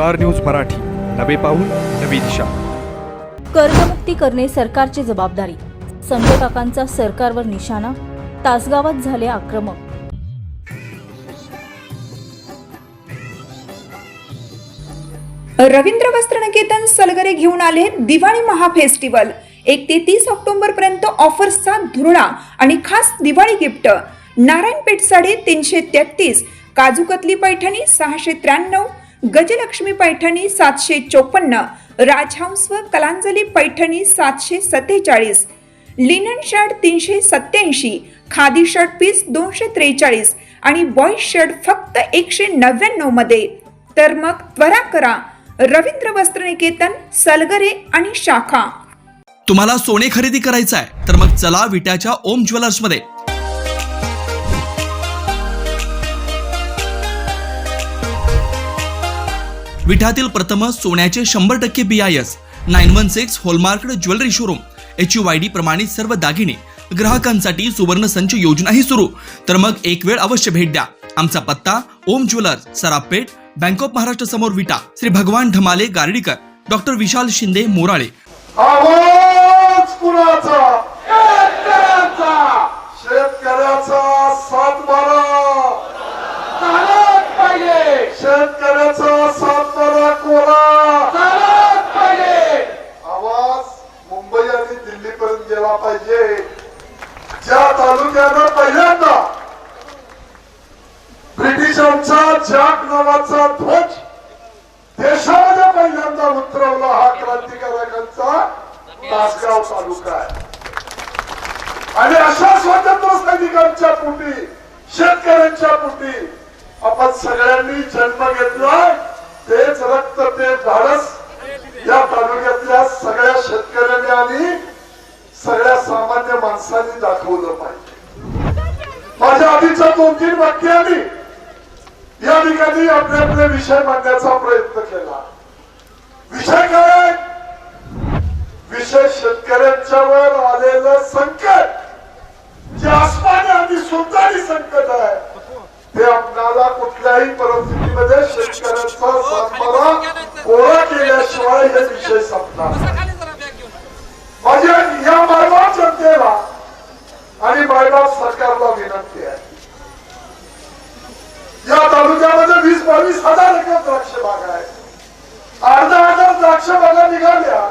Star news Marathi. नवे पाऊल नवी दिशा. कर्जमुक्ती करणे सरकारची जबाबदारी. संजय काकांचा सरकारवर निशाणा. तासगावात झाले आक्रमक. रवींद्र वस्त्रनिकेतन सलगरे घेऊन आले दिवाळी महाफेस्टिवल एक ते तीस ऑक्टोबर पर्यंत ऑफर्सचा धुरळा आणि खास दिवाळी गिफ्ट. नारायणपेठ साडे तीनशे तेहतीस काजू कतली पैठणी सहाशे त्र्याण्णव गजलक्ष्मी पैठणी सातशे चोपन्न राजहंस व कलांजली पैठणी सातशे सत्तेचाळीस लिनन शर्ट तीनशे सत्याऐंशी खादी शर्ट पीस दोनशे त्रेचाळीस आणि बॉईज शर्ट फक्त एकशे नव्याण्णवमध्ये. तर मग त्वरा करा. रवींद्र वस्त्रनिकेतन सलगरे आणि शाखा. तुम्हाला सोने खरेदी करायचं आहे तर मग चला विट्याच्या ओम ज्वेलर्स मध्ये विठ्यातील प्रथम सोन्याचे शंभर टक्के B I S nine one six hallmark jewellery showroom H U I D प्रमाणित सर्व दागिने ग्राहकांसाठी सुवर्ण संच योजनाही सुरू. तर मग एक वेळ अवश्य भेट द्या. आमचा पत्ता Om jewellers Sarapeth bank of Maharashtra समोर विटा श्री भगवान ढमाले गार्डीकर डॉक्टर विशाल शिंदे मोराळे. शेतकऱ्याचा सातबारा कोरा चालत पाहिजे आवाज मुंबई आणि दिल्ली पर्यंत पाहिजे. ज्या तालुक्यानं पहिल्यांदा ब्रिटिशांचा जॅक नावाचा ध्वज देशामध्ये पहिल्यांदा उतरवला हा क्रांतिकारकांचा तासगाव तालुका आहे. आणि अशा स्वातंत्र्य सैनिकांच्या पोटी शेतकऱ्यांच्या पोटी आपण सगळ्यांनी जन्म घेतलाय तेच रक्त ते धाडस या तालुक्यातल्या सगळ्या शेतकऱ्यांनी आणि सगळ्या सामान्य माणसांनी दाखवलं पाहिजे. माझ्या आधीच्या दोन तीन वाक्यांनी या ठिकाणी आपले आपले विषय मांडण्याचा प्रयत्न केला. विषय काय? आहे? विषय शेतकऱ्यांच्यावर आलेलं संकट जे आसमानी आणि सुलतानी संकट आहे ते आपणाला कुठल्याही परिस्थितीमध्ये शेतकऱ्यांचा सातबारा कोरा केल्याशिवाय हे विषय संपणार माझ्या या मायबाप जनतेला आणि मायबाप सरकारला विनंती आहे या तालुक्यामध्ये वीस बावीस हजार एकर द्राक्ष बाग आहे अर्धा हजार द्राक्ष बागा निघाल्या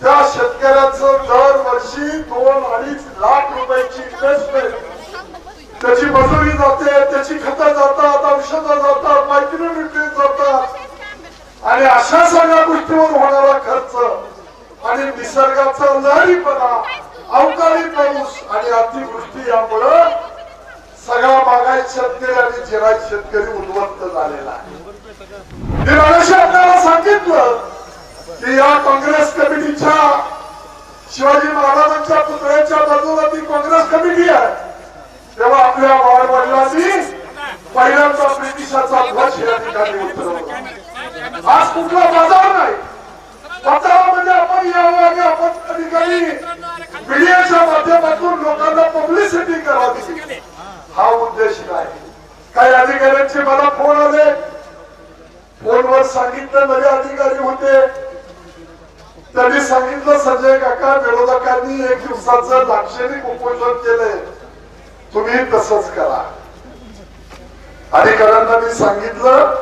त्या शेतकऱ्याचं दरवर्षी दोन अडीच लाख रुपयाची इन्व्हेस्टमेंट त्याची मजुरी जाते त्याची खतं जातात औषधं जातात मायक्रोन्युट्रिएंट जातात आणि अशा सगळ्या गोष्टीवर होणारा खर्च आणि निसर्गाचा लहरीपणा अवकाळी पाऊस आणि अतिवृष्टी यामुळं सगळा बागायत शेतकरी आणि जिरायत शेतकरी उद्ध्वस्त झालेला आहे मी मगाशी आपल्याला सांगितलं की या काँग्रेस कमिटीच्या शिवाजी महाराजांच्या पुतळ्याच्या बाजूला ती काँग्रेस कमिटी आहे तेव्हा आपल्या वाड वडिलांनी पहिल्यांदा ब्रिटिशाचा ध्वज या ठिकाणी उतरवला. आज कुठला बाजार नाही. बाजार म्हणजे आपण यावं आणि आपण त्या ठिकाणी मीडियाच्या माध्यमातून लोकांना पब्लिसिटी करावी. हा उद्देश नाही. काही अधिकाऱ्यांचे मला फोन आले. फोनवर सांगितलं नवे अधिकारी होते. त्यांनी सांगितलं संजय काका विरोधकांनी एक दिवसाचं लाक्षणिक उपोषण केलंय. तुम्ही तसंच करा. अधिकाऱ्यांना मी सांगितलं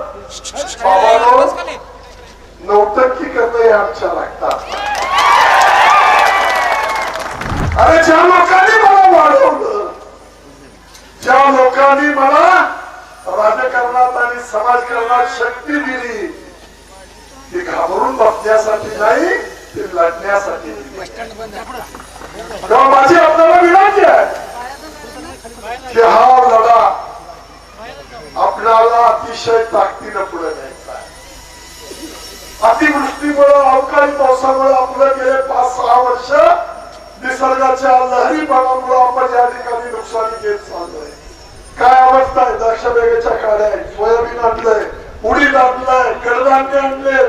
बाबा नौटंकी करणं हे आमच्या लागतात अरे ज्या लोकांनी मला वाढवलं ज्या लोकांनी मला राजकारणात आणि समाजकारणात शक्ती दिली ती घाबरून बसण्यासाठी नाही ती लढण्यासाठी माझी आपल्याला विनंती आहे. की हा लढा आपल्याला अतिशय ताकदीनं पुढे न्यायचा आहे. अतिवृष्टीमुळं अवकाळी पावसामुळे आपलं गेले पाच सहा वर्ष निसर्गाच्या लहरी पाण्यामुळे आपण या ठिकाणी नुकसानी घेत चाललोय. काय अवस्था आहे द्राक्ष बेगेच्या काड्या सोयाबीन आणलंय उडीद आणलंय कडधान्य आणले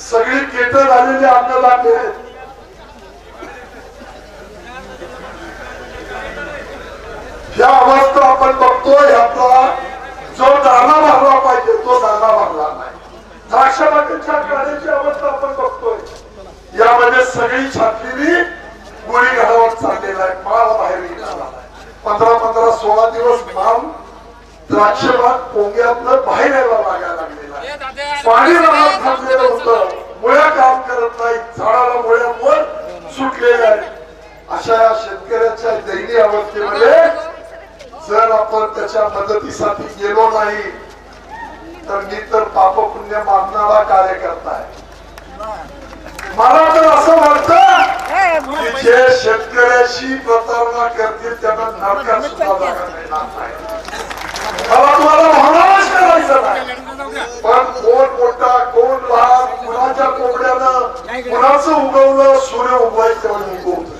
सगळी केट झालेली अन्नधान्य आहेत. या अवस्था आपण बघतोय आपला जो दाना भरला पाहिजे तो दाना भरला नाही. द्राक्ष बागेच्या अवस्था आपण बघतोय. यामध्ये सगळी छाटलेली गोळी घरावर चाललेला आहे माल बाहेर निघाला पंधरा पंधरा सोळा दिवस माल द्राक्षबाग पोंग्यातलं बाहेर यायला लागायला लागलेला आहे. पाणी राहत थांबलेलं होतं. मुळ्या काम करत नाही झाडाला मुळ्यांवर सुटलेल्या आहेत. अशा या शेतकऱ्याच्या दैनीय अवस्थेमध्ये जर आपण त्याच्या मदतीसाठी गेलो नाही तर मी तर पाप पुण्य मानणारा कार्यकर्ता आहे. मला तर असं वाटत की जे शेतकऱ्याशी प्रतारणा करतील त्यांना नरकात सुद्धा जागा मिळणार नाही. मला तुम्हाला भावनाच करायचं नाही. पण कोण मोठा कोण लहान कुणाच्या कोंबड्यानं कुणाचं उगवलं सूर्य उगवायचं म्हणून उगवतोय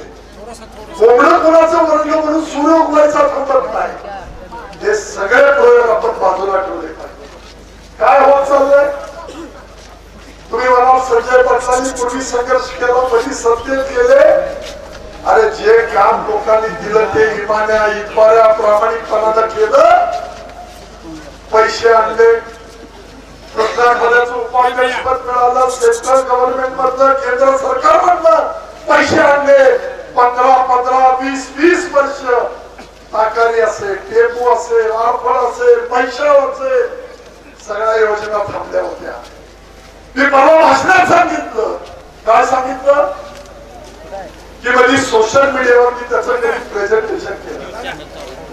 कोंबडं कुणाचं वर्ग म्हणून सूर्य उगवायचा प्रकल्प नाही. हे सगळे प्रयोग आपण बाजूला ठेवले पाहिजे. काय होत चाललंय? तुम्ही मला संजय पाटलांनी पूर्वी संघर्ष केला कधी सत्तेत गेले. अरे जे काम लोकांनी दिलं ते इमान्या इतबाऱ्या प्रामाणिकपणानं केलं. पैसे आणले. उपाय मिळालं. सेंट्रल गव्हर्नमेंट मधलं केंद्र सरकार मधलं पैसे आणले. पंधरा पंधरा वीस वीस वर्ष. ताकारी असेल टेपू असेल आरफळ असेल पैशा असेल सगळ्या योजना थांबल्या होत्या. मी परवा भाषणात सांगितलं. काय सांगितलं? की म्हणजे सोशल मीडियावर मी त्याचं कधी प्रेझेंटेशन केलं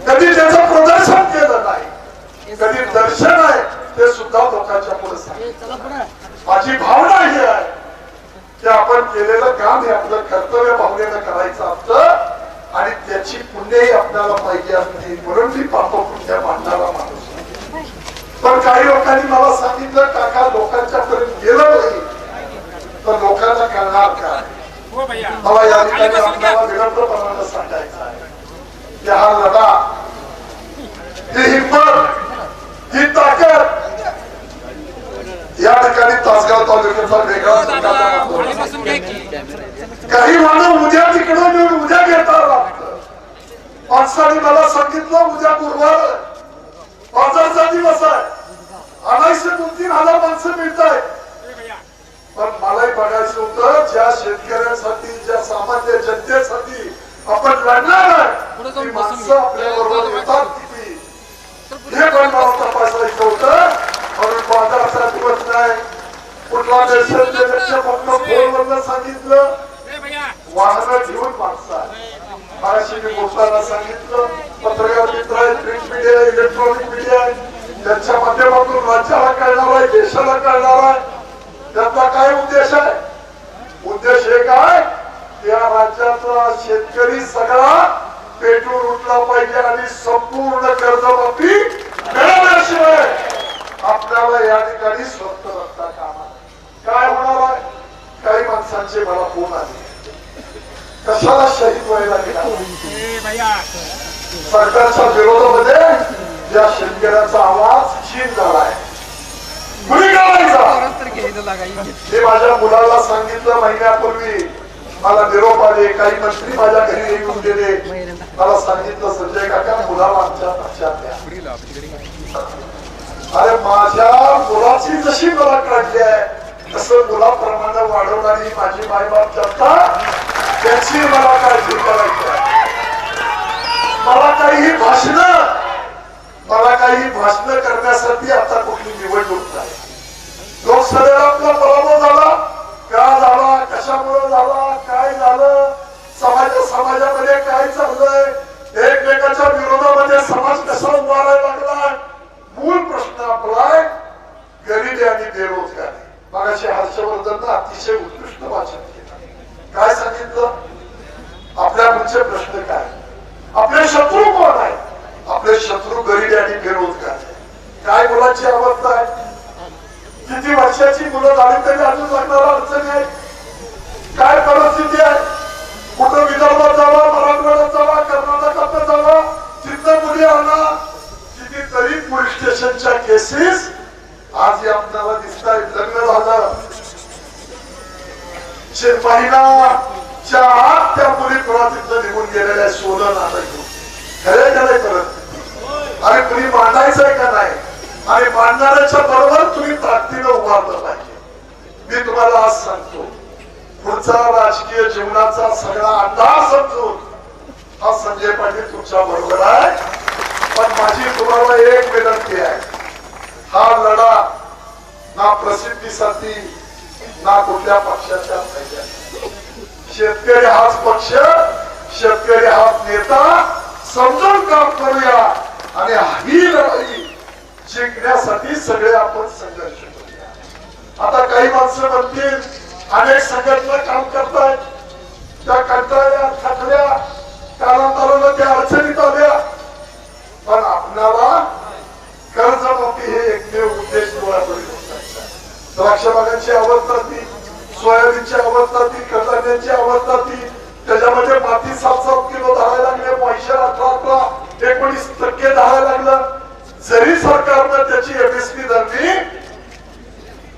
कधी त्याचं प्रदर्शन केलं नाही. कधी दर्शन आहे ते सुद्धा लोकांच्या पुढे सांगितलं. माझी भावना ही आहे की आपण केलेलं काम हे आपलं कर्तव्य भावनेनं करायचं असतं आणि त्याची पुण्यही आपल्याला असते म्हणून मी पाप पुण्य मानणारा माणूस. पण काही लोकांनी मला सांगितलं काका लोकांच्या पर्यंत गेलं नाही. तर लोकांना कळणार काय मला या ठिकाणी आपल्याला विनम्रपणानं सांगायचं आहे. की हा लढा ही हिंमत ही ताकद. या ठिकाणी तासगाव तालुक्याचा वेगळा मानतो. काही मानव उद्या तिकडे मिळून उद्या घेता लागतं माणसाने मला सांगितलं उद्या गुरुवार आहे. बाजारचा दिवस आहे अनायसे दोन तीन हजार माणसं मिळत पण बघायचं होतं. ज्या शेतकऱ्यांसाठी ज्या सामान्य जनतेसाठी आपण लढणार आहे ती माणसं आपल्या बरोबर येतात किती? हे पण मला तपासायचं होतं. म्हणून बाजाराचा दिवस नाही. कुठला देशाच्या फक्त फोनवरनं सांगितलं. वाहनं घेऊन माणसं आहे माझ्याशी मी बोलताना सांगितलं पत्रकार मित्र आहे प्रिंट मीडिया इलेक्ट्रॉनिक मीडिया आहे त्यांच्या माध्यमातून राज्याला कळणार आहे देशाला कळणार आहे. त्याचा काय उद्देश आहे? उद्देश हे काय? या राज्याचा शेतकरी सगळा पेटून उठला पाहिजे आणि संपूर्ण कर्जमाफी मिळाल्याशिवाय आपल्याला या ठिकाणी स्वप्न रक्ता कामा काय होणार आहे काही माणसांचे मला फोन आले. कशाला शहीद व्हायला गेला? सरकारच्या विरोधामध्ये या शेतकऱ्याचा आवाज चीन आहे. करायचा मी माझ्या मुलाला सांगितलं महिन्यापूर्वी. मला निरोप आले काही मंत्री माझ्या घरी येऊन गेले. मला सांगितलं संजय काका मुलाला आमच्या लक्षात द्या. अरे माझ्या मुलाची जशी मला काढली आहे तसं मुलाप्रमाणे वाढवणारी माझी मायबाप जनता त्याची मला काळजी करायची मला काही भाषण मला काही भाषण करण्यासाठी आता कुठली निवडणूक नाही. लोकसभेला आपला पराभव झाला. का झाला? कशामुळे झाला? काय झालं? समाज समाजामध्ये काय चाललंय? एकमेकाच्या विरोधामध्ये समाज कसा उभारायला लागलाय मूळ प्रश्न आपला आहे गरिबी आणि बेरोजगारी. मागाशी हर्षवर्धन अतिशय उत्कृष्ट वाचन केलं. काय सांगितलं? आपल्या पुढचे प्रश्न काय? आपले शत्रू कोण आहे शत्रू गरिबी आणि बेरोजगार काय मुलाची अवस्था आहे? किती वर्षाची मुलं झाली तरी अजून लागणारा अडचणी आहे काय परिस्थिती आहे? कुठं विदर्भात जावा मराठवाड्यात जावा कर्नाटकात जावा तिथं मुली आणा कितीतरी पोलीस स्टेशनच्या केसेस आज या आपल्याला दिसत आहेत लग्न झालं. शे- महिनाच्या आत त्या मुली पुन्हा तिथं निघून गेलेल्या आहेत, सोनं नातं घेऊन. खरे परत आणि तुम्ही मांडायचंय का नाही? आणि मांडणाऱ्याच्या बरोबर तुम्ही ताकदीनं उभारलं पाहिजे. मी तुम्हाला आज सांगतो पुढचा राजकीय जीवनाचा सगळा अंदाज समजून हा संजय पाटील तुमच्या बरोबर आहे. पण माझी तुम्हाला एक विनंती आहे हा लढा ना प्रसिद्धीसाठी ना कुठल्या पक्षाच्या शेतकरी हाच पक्ष शेतकरी हाच नेता समजून काम करूया. आणि ही लढाई जिंकण्यासाठी सगळे आपण संघर्ष करूया. आता काही माणसं म्हणतील अनेक संघटना काम करतात. त्या कंटाळल्या थकल्या कालांतरानं त्या अडचणीत आल्या. पण आपल्याला कर्जमाफी हे एकमेव उद्देश डोळ्यापुढे द्राक्ष बागांची अवस्था ती सोयाबीनची अवस्था ती कडधान्यांची अवस्था ती त्याच्यामध्ये माती सात सात किलो धरायला लागले पैसे अठरा अठरा एकोणीस टक्के दहा लागलं. जरी सरकारनं त्याची एमएसपी धरली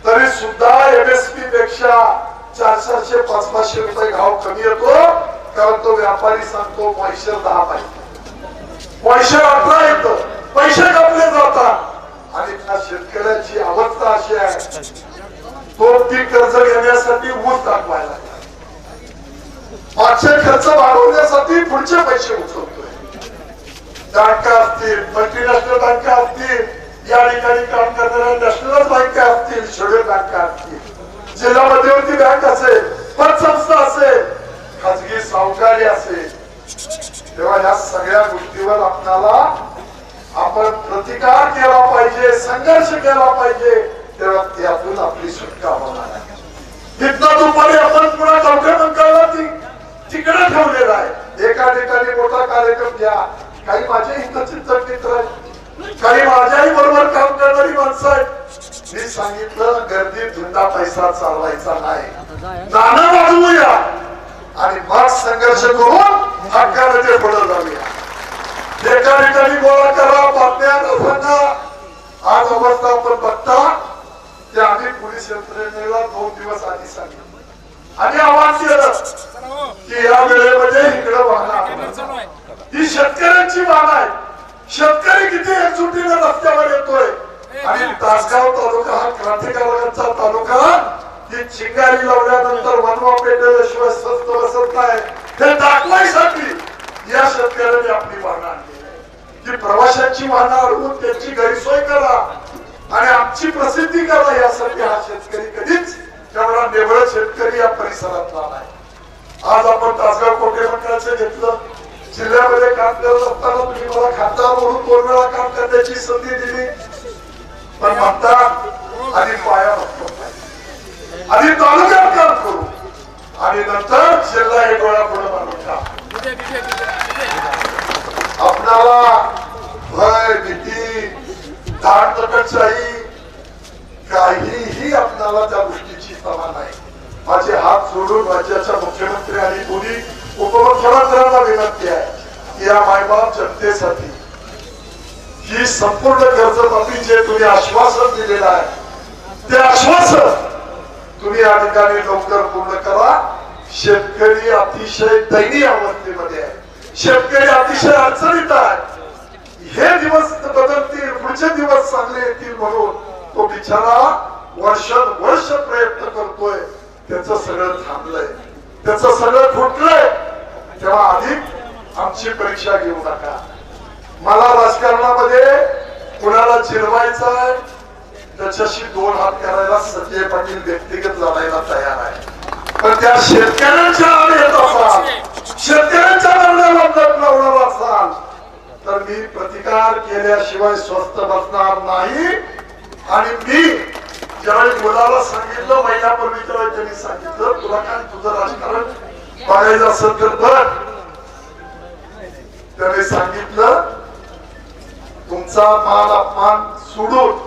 तरी सुद्धा एमएसपी पेक्षा चार चारशे पाच पाचशे रुपये भाव कमी येतो. कारण तो व्यापारी सांगतो पैसे दहा पाहिजे. पैसे अठरा येत. पैसे कापले जातात. आणि त्या शेतकऱ्याची अवस्था अशी आहे तो पीक कर्ज घेण्यासाठी ऊस दाखवायला लागला. मागचे खर्च वाढवण्यासाठी पुढचे पैसे उचलतो. बँका असतील मल्टीनॅशनल बँका असतील या ठिकाणी काम करणाऱ्या नॅशनल बँका असतील शेड्यूल बँका असतील. जिल्हा मध्यवर्ती बँक असेल पतसंस्था असेल खाजगी सावकारी असेल. तेव्हा या सगळ्या गोष्टीवर आपल्याला आपण प्रतिकार केला पाहिजे संघर्ष केला पाहिजे तेव्हा त्यातून आपली सुटका होणार आहे. तिथनं दुपारी आपण पुन्हा डॉक्टर मंकाला तिकडे ठेवलेला आहे. एका ठिकाणी मोठा कार्यक्रम घ्या. काही माझ्या हितचित मित्र आहेत काही माझ्याही बरोबर काम करणारी माणसं आहेत. मी सांगितलं गर्दी धुंदा पैसा चालवायचा नाही. नाणं वाजवूया आणि मग संघर्ष करून हक्काने पुढे जाऊया. एका ठिकाणी गोळा करा बातम्या सांगा आज अवस्था आपण बघता ते आम्ही पोलीस यंत्रणेला दोन दिवस आधी सांगितलं. आणि आवाज केलं की या वेळेमध्ये इकडे वाहणार ही शेतकऱ्यांची वाहन आहे. शेतकरी किती एकजुटीने रस्त्यावर येतोय. आणि तासगाव तालुका हा क्रांतिकारकांचा तालुका. ही चिंगारी लावल्यानंतर वनवा पेटल्याशिवाय स्वस्त बसत नाही. हे दाखवायसाठी या शेतकऱ्यांनी आपली वाहनं आणली की प्रवाशांची वाहनं अडवून त्यांची गैरसोय करा. आणि आमची प्रसिद्धी करा. यासाठी हा शेतकरी कधीच तेवढा निवळ शेतकरी या परिसरात नाही. आज आपण तासगाव कोटे मंडळाचं घेतलं जिल्ह्यामध्ये काम करत असताना तुम्ही मला खासदार म्हणून दोन वेळा काम करण्याची संधी दिली. पण म्हणता आधी पाया आधी तालुक्यात काम करू. आणि नंतर जिल्हा हे डोळ्यापुढे पुढे टाक आपणाला भय भीती धाडतटशाही काहीही आपणाला त्या गोष्टीची तमा नाही. माझे हात सोडून राज्याच्या मुख्यमंत्री आणि दोन्ही उपमुख्यमंत्र्यांना विनंती आहे की या मायबाप जनतेसाठी ही संपूर्ण कर्जमाफी जे तुम्ही आश्वासन दिलेलं आहे ते आश्वासन तुम्ही या ठिकाणी लवकर पूर्ण करा. शेतकरी अतिशय दयनीय अवस्थेमध्ये आहे. शेतकरी अतिशय अडचणीत आहे. हे दिवस बदलतील पुढचे दिवस चांगले येतील म्हणून तो बिचारा वर्ष वर्ष प्रयत्न करतोय. त्याच सगळं थांबलंय. त्याच सगळं फुटलंय. तेव्हा अधिक आमची परीक्षा घेऊ नका. मला राजकारणामध्ये कुणाला जिरवायचं त्याच्याशी दोन हात करायला संजय पाटील व्यक्तिगत लढायला तयार आहे. पण त्या शेतकऱ्यांच्या आड येत असाल शेतकऱ्यांच्या लढण्याला असाल तर मी प्रतिकार केल्याशिवाय स्वस्त बसणार नाही. आणि मी ज्यावेळी मुलाला सांगितलं महिन्यापूर्वी ज्यावेळी त्यांनी सांगितलं तुला काय तुझं राजकारण बघायचं असेल तर बघ. त्याने सांगितलं तुमचा मान अपमान सोडून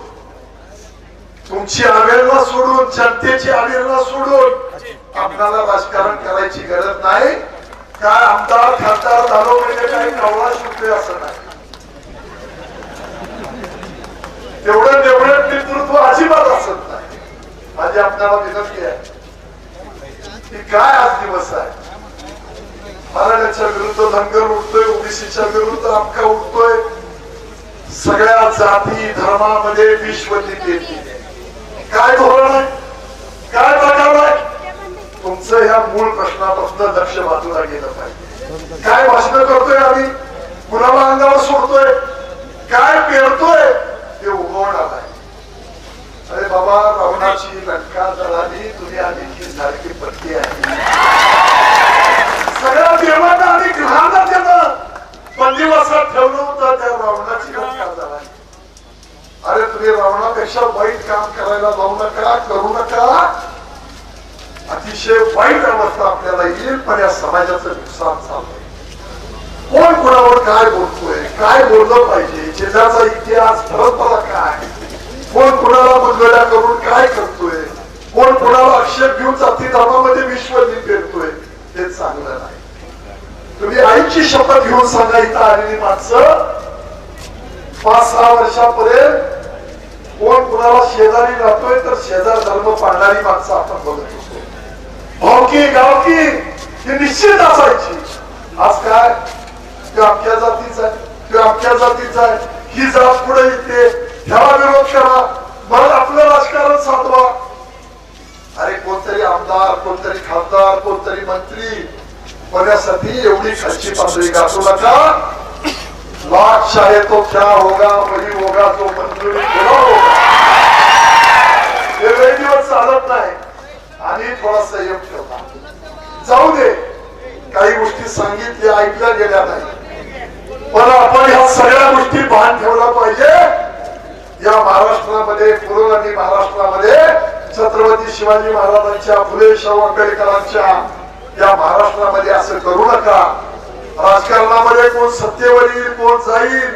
तुमची अवेळणा सोडून जनतेची अवेळणा सोडून आपल्याला राजकारण करायची गरज नाही. काय आमदार खासदार झालो म्हणजे काही नवळा शिकले असं नाही. तेवढं तेवढं नेतृत्व अजिबात असत नाही. माझी आपल्याला विनंती आहे. की काय आज दिवस आहे? मराठ्याच्या विरुद्ध धनगर उठतोय ओबीसीच्या विरुद्ध अक्का उठतोय. सगळ्या जाती धर्मामध्ये विश्व येते काय धोरण आहे? काय प्रकार आहे? तुमचं तुमचं ह्या मूळ प्रश्नापासून लक्ष बाजूला गेलं पाहिजे. काय भाषण करतोय आम्ही? कुणाला अंगावर सोडतोय? काय पेरतोय? ते उगवणार आहे. अरे बाबा रावणाची लंका जळाली तुम्ही आधी सारखी पट्टी आहे. सगळ्या देवांना आणि ग्रहांना त्यानं बंदिवासात ठेवलं होतं त्या रावणाची लंका जळाली अरे तुम्ही रावणापेक्षा वाईट काम करायला जाऊ नका करू नका. अतिशय वाईट अवस्था आपल्याला येईल पण या समाजाचं नुकसान चाललंय कोण कोणावर काय बोलतोय काय बोललं पाहिजे जिल्ह्याचा इतिहास परंपरा काय? कोण कुणाला मुलगड्या करून काय करतोय? कोण कुणाला आक्षेप घेऊन जाती धर्मामध्ये विश्वदीप पेरतोय हे चांगलं नाही. तुम्ही आईची शपथ घेऊन सांगा इथं आलेली माणसं. पाच सहा वर्षापर्यंत कोण कुणाला शेजारी राहतोय तर शेजार धर्म पाळणारी माणसं आपण बघत होतो. भावकी गावकी ही निश्चित असायची. आज काय? ते आपल्या जातीचा आहे. ते अख्ख्या जातीचा आहे. ही जात पुढे येते. ह्याला विरोध करा मग आपलं राजकारण साधवा. अरे कोणतरी आमदार कोणतरी खासदार कोणतरी मंत्री होण्यासाठी एवढी खालची पातळी गाठू नका. लाख तो क्या होगा वही होगा तो मंजुरी होगा. हे दिवस चालत नाही. आणि थोडा संयम ठेवला जाऊ दे. काही गोष्टी सांगितल्या ऐकल्या गेल्या नाही. पण आपण ह्या सगळ्या गोष्टी भान ठेवला पाहिजे. या महाराष्ट्रामध्ये पूर्व महाराष्ट्रामध्ये छत्रपती शिवाजी महाराजांच्या फुले शाहू आंबेडकरांच्या या महाराष्ट्रामध्ये असं करू नका. राजकारणामध्ये कोण सत्तेवर येईल कोण जाईल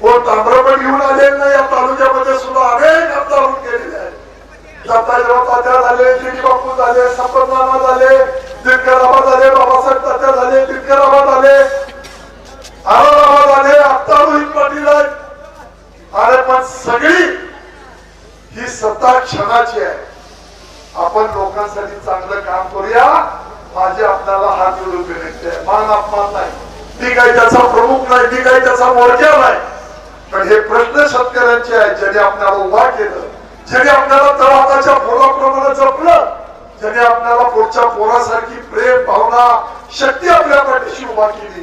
कोण ताम्रपण घेऊन आले नाही या तालुक्यामध्ये सुद्धा अनेक आमदार होऊन गेलेले आहेत दत्ताजीराव तात्या झाले जी बापू झाले संपतनामा झाले दिनकराबा झाले बाबासाहेब तात्या झाले दिनकराबा झाले आनंदराबा झाले आत्ता रोहित पाटील आहेत अरे पण सगळी ही सत्ता क्षणाची आहे. आपण लोकांसाठी चांगलं काम करूया. माझे आपल्याला हात जोडून विनंती आहे. मान अपमान नाही. मी काही त्याचा प्रमुख नाही मी काही त्याचा मोर्चा नाही. पण हे प्रश्न शेतकऱ्यांचे आहेत. ज्याने आपल्याला उभा केलं ज्याने आपल्याला तळहाताच्या पोराप्रमाणे जपलं ज्याने आपल्याला पुढच्या पोरासारखी प्रेम भावना शक्ती आपल्या पाठीशी उभा केली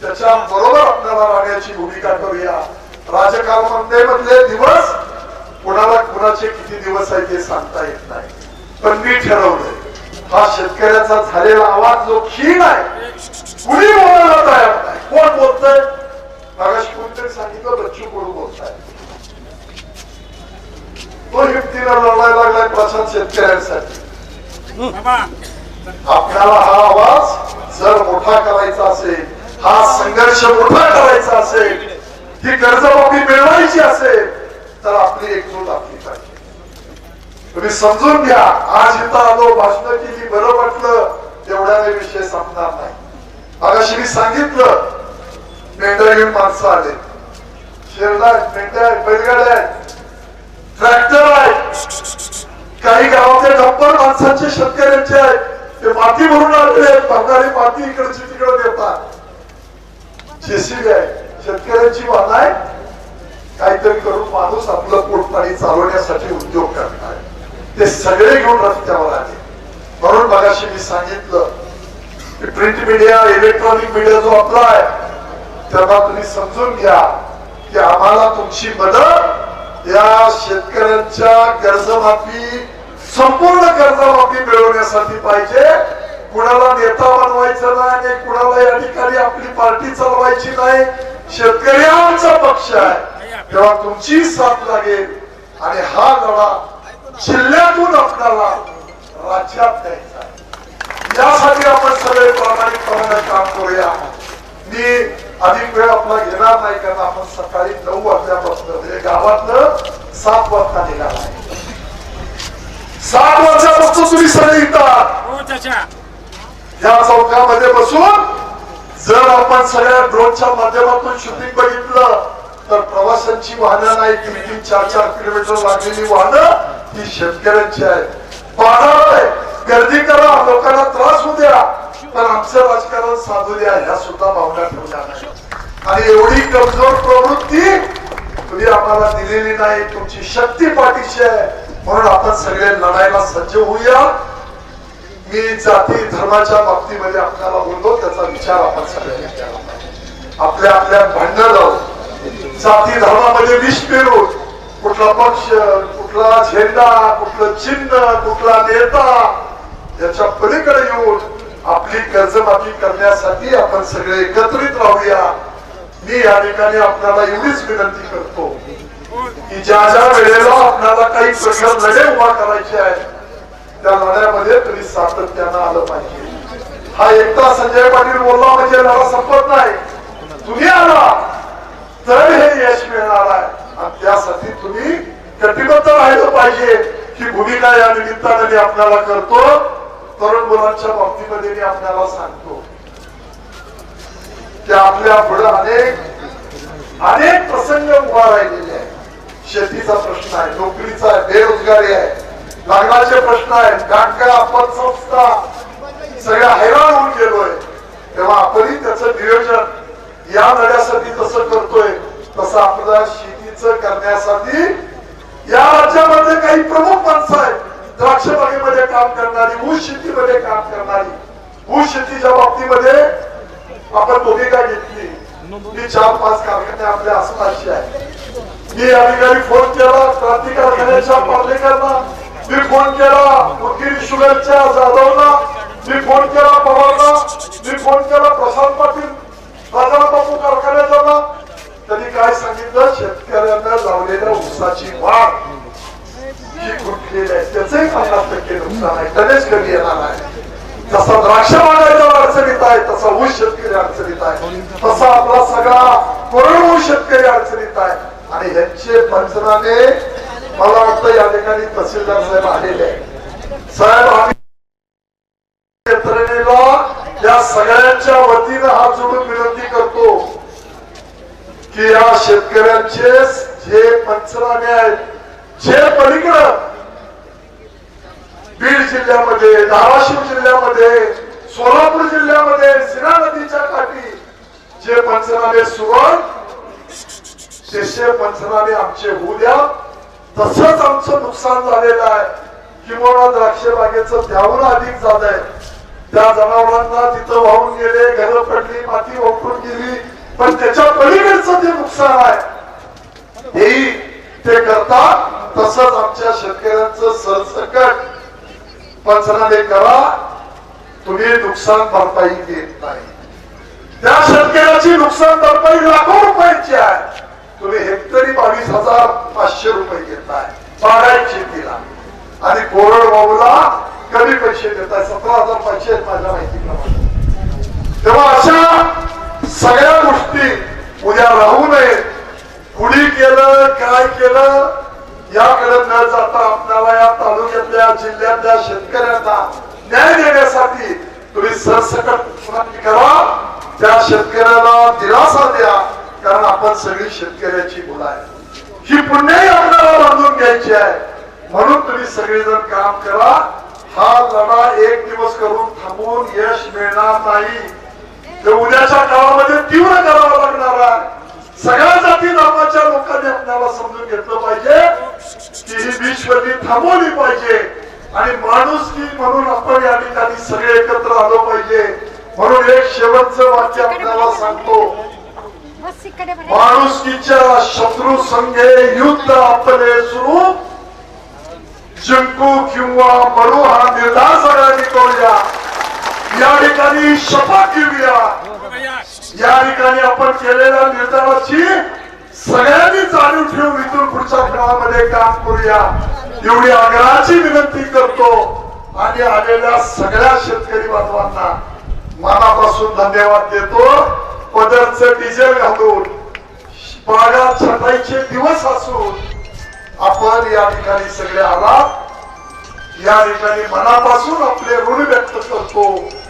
त्याच्या बरोबर आपल्याला राहण्याची भूमिका करूया. राजकारणामधले दिवस कुणाला कुणाचे किती दिवस आहे ते सांगता येत नाही. पण मी ठरवलंय हा शेतकऱ्याचा झालेला आवाज जो क्षीण आहे कुणी बोलायला तयार नाही. कोण बोलतय? मागाशी कोणतरी सांगितलं बच्चू कडू बोलताय? तो हिमतीला लढायला लागलाय प्रशांत शेतकऱ्यांसाठी. आपल्याला हा आवाज जर मोठा करायचा असेल हा संघर्ष मोठा करायचा असेल ही कर्जमाफी मिळवायची असेल तर आपली एकजूट आपली पाहिजे. तुम्ही समजून घ्या आज इथं आलो भाषण केली बरं वाटलं तेवढ्याने विषय संपणार नाही. अगाशी मी सांगितलं मेंढ्या घेऊन माणसं आले. शेरला मेंढ्या आहेत, बैलगाड्या आहेत ट्रॅक्टर आहेत. काही गावातले डब्बर माणसांचे शेतकऱ्यांचे आहेत. ते माती भरून आलेले आहेत भरणारी माती इकडची तिकडे देतात. जेसीबी आहे शेतकऱ्यांची वाहन आहे काहीतरी करून माणूस आपलं पोटपाणी चालवण्यासाठी उद्योग करणार ते सगळे घेऊन रस्त्यावर आले. म्हणून मगाशी मी सांगितलं की प्रिंट मीडिया इलेक्ट्रॉनिक मीडिया जो आपला आहे त्यांना तुम्ही समजून घ्या की आम्हाला तुमची मदत या शेतकऱ्यांच्या कर्जमाफी संपूर्ण कर्जमाफी मिळवण्यासाठी पाहिजे. कुणाला नेता बनवायचं नाही आणि कुणाला या ठिकाणी आपली पार्टी चालवायची नाही. शेतकरी आमचा पक्ष आहे. तेव्हा तुमची साथ लागेल. आणि हा लढा जिल्ह्यातून आपल्याला राज्यात द्यायचा यासाठी आपण सगळे प्रामाणिकपणाने काम करूया. मी अधिक वेळ आपला घेणार नाही कारण आपण सकाळी नऊ वाजल्यापासून म्हणजे गावातलं सात वाजता निघाला आहे. सात वाजल्यापासून तुम्ही सगळे येतात. या चौकामध्ये बसून जर आपण सगळ्या ड्रोनच्या माध्यमातून शूटिंग बघितलं तर प्रवाशांची वाहनं नाही तीन तीन चार चार किलोमीटर लागलेली वाहनं ही शेतकऱ्यांची आहेत. पाहणार आहे. गर्दी करा लोकांना त्रास होऊ द्या. पण आमचं राजकारण साधू द्या ह्या सुद्धा भावना ठेवल्या नाही. आणि एवढी कमजोर प्रवृत्ती तुम्ही आम्हाला दिलेली नाही. तुमची शक्ती पाठीशी आहे. म्हणून आपण सगळे लढायला सज्ज होऊया. मी जाती धर्माच्या बाबतीमध्ये आपल्याला बोललो त्याचा विचार आपण सगळ्यांनी केला आपल्या आपल्या भांडण जाऊ जाती धर्मामध्ये विष पेरून कुठला पक्ष कुठला झेंडा कुठलं चिन्ह कुठला नेता याच्या पलीकडे येऊन आपली कर्जमाफी करण्यासाठी आपण सगळे एकत्रित राहूया. मी या ठिकाणी आपल्याला एवढीच विनंती करतो की ज्या ज्या वेळेला आपल्याला काही प्रश्न लढे उभा करायचे आहेत त्या लढ्यामध्ये तरी सातत्यानं आलं पाहिजे. हा एकदा संजय पाटील बोलला म्हणजे लढा संपत नाही. तुम्ही आला. तर हे यश मिळणार आहे. आणि त्यासाठी तुम्ही कटिबद्ध राहिलं पाहिजे. ही भूमिका या निमित्ताने मी आपल्याला करतो. तरुण मुलांच्या बाबतीमध्ये मी आपल्याला सांगतो की आपल्या पुढे अनेक अनेक प्रसंग उभा राहिलेले आहेत. शेतीचा प्रश्न आहे नोकरीचा आहे बेरोजगारी आहे. लग्नाचे प्रश्न आहेत बँका पतसंस्था सगळ्या हैराण होऊन गेलोय. तेव्हा आपणही त्याचं नियोजन या लढ्यासाठी जसं करतोय तसं आपल्याला शेतीचं करण्यासाठी या राज्यामध्ये काही प्रमुख माणसं आहेत. द्राक्ष बागेमध्ये काम करणारी ऊस शेतीमध्ये काम करणारी. ऊस शेतीच्या बाबतीमध्ये आपण भूमिका घेतली? मी चार पाच कारखाने आपल्या आसपासचे आहेत. मी या ठिकाणी फोन केला क्रांती कारखान्याच्या पार्लेकरना मी फोन केला वकील शुगरच्या जाधवला. मी फोन केला पवारला. मी फोन केला प्रशांत पाटील. राजा बापू कारखान्याचा त्यांनी काय सांगितलं? शेतकऱ्यांना लावलेल्या ऊसाची वाढ. जी खुटलेली आहे त्याचंही पन्नास टक्के नुकसान आहे. कधीच कमी येणार आहे. जसा द्राक्ष बागायचा अडचणीत आहे तसा ऊस शेतकरी अडचणीत आहे. तसा आपला सगळा कोरडू शेतकरी अडचणीत आहे. आणि ह्यांचे पंचनामे मला वाटतं या ठिकाणी तहसीलदार साहेब आलेले आहे साहेब आम्ही यंत्रणेला या सगळ्यांच्या वतीनं हात जोडून विनंती करतो की या शेतकऱ्यांचे जे पंचनामे आहेत जे पलीकडं बीड जिल्ह्यामध्ये धाराशिव जिल्ह्यामध्ये सोलापूर जिल्ह्यामध्ये सिना नदीच्या काठी जे पंचनामे सुरू तसे पंचनामे आमचे होऊ द्या. तसंच आमचं नुकसान झालेलं आहे. किंवा द्राक्ष बागेचं त्याहून अधिक झालंय. त्या जनावरांना तिथं वाहून गेले घरं पडली माती वापरून गेली. पण त्याच्या पलीकडचं जे नुकसान आहे. हेही ते करतात तसंच आमच्या शेतकऱ्यांचं सरसकट पंचनामे करा. तुम्ही नुकसान भरपाई देत नाही. त्या शेतकऱ्याची नुकसान भरपाई लाखो रुपयाची आहे. तुम्ही हेक्टरी बावीस हजार पाचशे रुपये घेताय. बागायत शेतीला आणि कोरड कमी पैसे देताय. सतरा हजार पाचशे आहेत माझ्या माहितीप्रमाणे. तेव्हा अशा सगळ्या गोष्टी उद्या राहू नये कुणी केलं काय केलं याकडे न जाता आपल्याला या तालुक्यातल्या जिल्ह्यातल्या शेतकऱ्यांना न्याय देण्यासाठी तुम्ही सरसकट करा. त्या शेतकऱ्याला दिलासा द्या कारण आपण सगळी शेतकऱ्याची मुलं आहे ही पुण्याही आपल्याला बांधून घ्यायची आहे. म्हणून तुम्ही सगळेजण काम करा. हा लढा एक दिवस करून थांबून यश मिळणार नाही. ते उद्याच्या काळामध्ये तीव्र करावा लागणार आहे. सगळ्या जाती धर्माच्या लोकांनी आपल्याला समजून घेतलं पाहिजे. की ही विश्वनी थांबवली पाहिजे. आणि माणूस की म्हणून आपण या ठिकाणी सगळे एकत्र आलो पाहिजे. म्हणून एक शेवटचं वाक्य आपल्याला सांगतो. माणुसकीच्या शत्रू संघे युद्ध आपले सुरू. जिंकू किंवा मरू हा निर्धार सगळ्यांनी करूया. या ठिकाणी शपथ घेऊया. या ठिकाणी आपण केलेल्या निर्धाराची सगळ्यांनी जाणीव ठेवून इथून पुढच्या काळामध्ये काम करूया. एवढी आग्रहाची विनंती करतो आणि आलेल्या सगळ्या शेतकरी बांधवांना मनापासून धन्यवाद देतो. पदरच डिझेल घालून बागा छटाईचे दिवस असून आपण या ठिकाणी सगळे आला या ठिकाणी मनापासून आपले ऋण व्यक्त करतो.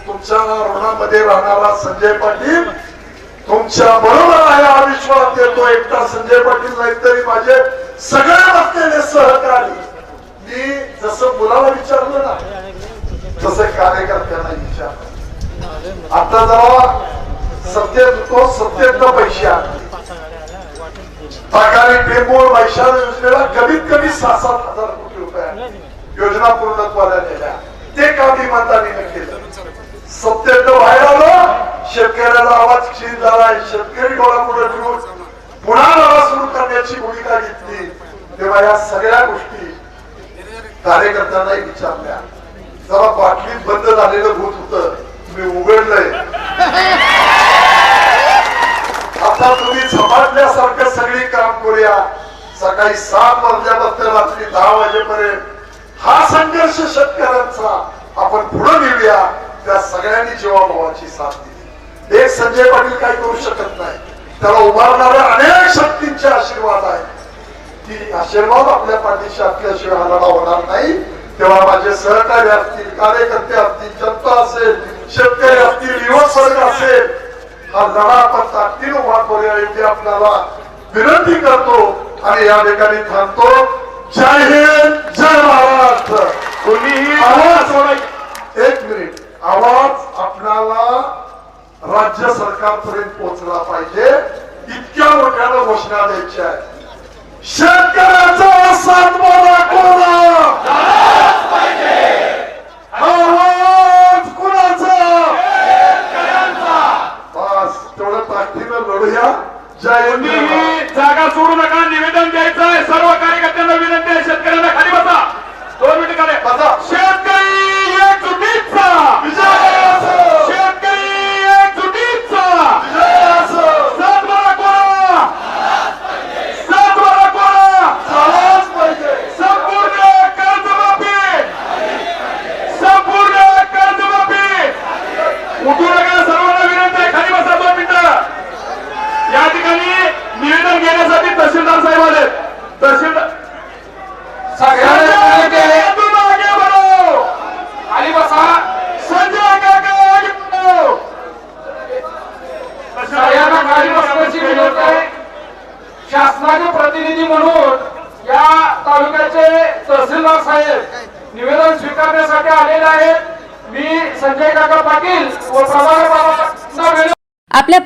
तुमच्या ऋणामध्ये राहणारा संजय पाटील तुमच्या बरोबर आहे हा विश्वास देतो एकटा संजय पाटील नाही तरी माझे सगळे असलेले सहकारी. मी जसं मुलाला विचारलं ना तसं कार्यकर्त्यांना विचारलं. आता जरा सत्य तो सत्तेतनं पैसे आणले सरकारी टेंबूर वैशाली योजनेला कमीत कमी सहा सात हजार कोटी रुपये योजना पूर्णत्वाला नेल्या. ते काम इमानदारीने केलं. सत्याचं बाहेर आलं शेतकऱ्याचा आवाज क्षीण झालाय शेतकरी डोळा पुढे ठेवून पुन्हा लढा सुरू करण्याची भूमिका घेतली. तेव्हा या सगळ्या गोष्टी कार्यकर्त्यांनाही विचारल्या. जरा बाटलीत बंद झालेलं भूत होत तुम्ही उघडलंय. आता तुम्ही झपाटल्यासारखं सगळी काम करूया. सकाळी सात वाजल्यापासून रात्री दहा वाजेपर्यंत हा संघर्ष शेतकऱ्यांचा. आपण पुढे नेऊया त्या सगळ्यांनी जीवाभावाची साथ दिली. एक संजय पाटील काही करू शकत नाही. त्याला उभारणाऱ्या अनेक शक्तींचे आशीर्वाद आहेत. की आशीर्वाद आपल्या पाठीशी असल्याशिवाय हा लढा होणार नाही. तेव्हा माझे सहकारी असतील कार्यकर्ते असतील जनता असेल शेतकरी असतील युवक वर्ग असेल हा लढा आपण ताकदीने उभा करूया एवढी आपल्याला विनंती करतो आणि या ठिकाणी थांबतो. जय हिंद जय महाराष्ट्र. कोणीही एक मिनिट. आवाज आपल्याला राज्य सरकारपर्यंत पोहोचला पाहिजे. इतक्या मोठ्यानं घोषणा द्यायच्या आहेत शेतकऱ्याचा सातबारा कोणा आवाज कुणाचा? बस तेवढं ताकदीनं लढूया. जय जागा सोडू नका. निवेदन द्यायचं आहे. सर्व कार्यकर्त्यांना विनंती आहे. शेतकऱ्यांना खाली बसा. दोन मिनिट खाली. बसा. शेतकरी एकजुटीचा विजय असो. शेतकरी एकजुटीचा विजय असो. सातबारा कोणा सातबारा कोणा झालाच पाहिजे संपूर्ण कर्जमाफी संपूर्ण कर्जमाफी उठू नका सर्वांना विनंती आहे खाली बसा दोन मिनिटं या ठिकाणी निवेदन घेण्यासाठी तहसीलदार साहेब आले तहसीलदार संजय तुम आगे बढ़ो खाली बसा संजय काका आगे बढ़ो सगळ्यांना खाली बसण्याची विनंती आहे शासनाचे प्रतिनिधी म्हणून या तालुक्याचे तहसीलदार साहेब निवेदन स्वीकारण्यासाठी आलेले आहेत मी संजय काका पाटील व प्रभाकर बाबांना विनंती आपल्या